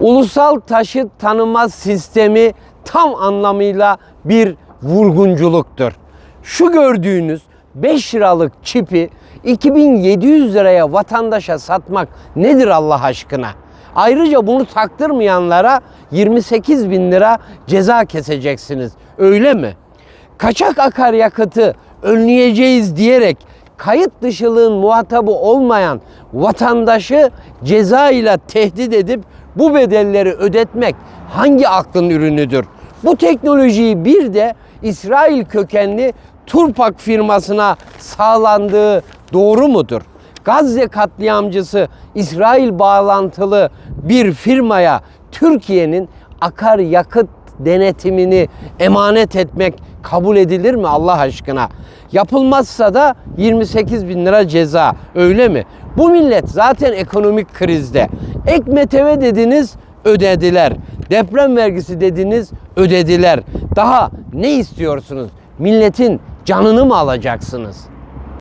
Ulusal taşıt tanıma sistemi tam anlamıyla bir vurgunculuktur. Şu gördüğünüz 5 liralık çipi 2700 liraya vatandaşa satmak nedir Allah aşkına? Ayrıca bunu taktırmayanlara 28 bin lira ceza keseceksiniz. Öyle mi? Kaçak akaryakıtı önleyeceğiz diyerek kayıt dışılığın muhatabı olmayan vatandaşı ceza ile tehdit edip bu bedelleri ödetmek hangi aklın ürünüdür? Bu teknolojiyi bir de İsrail kökenli Turpak firmasına sağlandığı doğru mudur? Gazze katliamcısı İsrail bağlantılı bir firmaya Türkiye'nin akaryakıt denetimini emanet etmek kabul edilir mi Allah aşkına? Yapılmazsa da 28 bin lira ceza öyle mi? Bu millet zaten ekonomik krizde. Ek MTV dediniz ödediler. Deprem vergisi dediniz ödediler. Daha ne istiyorsunuz? Milletin canını mı alacaksınız?